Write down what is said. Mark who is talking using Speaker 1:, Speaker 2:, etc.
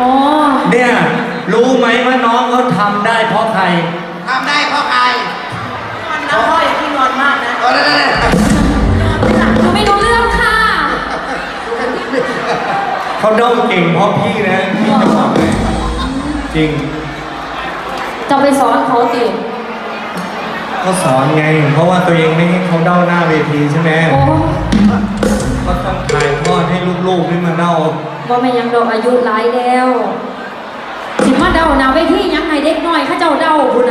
Speaker 1: อ๋อ
Speaker 2: เนี่ยรู้ไหมว่าน้องเขาทำได้เพราะใคร
Speaker 3: ทำได้เพราะใคร
Speaker 4: มันน้ำพ่ออย่าที่นอนมากนะ
Speaker 3: เออนั่นนั่น
Speaker 1: หนูไม่รู้เรื่องค่ะ
Speaker 2: เขาเด้าเก่งเพราะพี่นะพี่จะบอกเลยจริง
Speaker 1: จะไปสอนเขาติ
Speaker 2: เขาสอนไง เพราะว่าตัวเองไม่ให้เขาเด้าหน้าเวทีใช่ไหม
Speaker 1: โอ้
Speaker 2: ก็ต้องถ่ายทอดให้ลูกๆนี่มาเด้า
Speaker 1: บ่แม่ยังดอกอายุหลายแล้วสิมาเดาหนาเวทียังไงเด็กน้อยข้าเจ้าเดาคุณ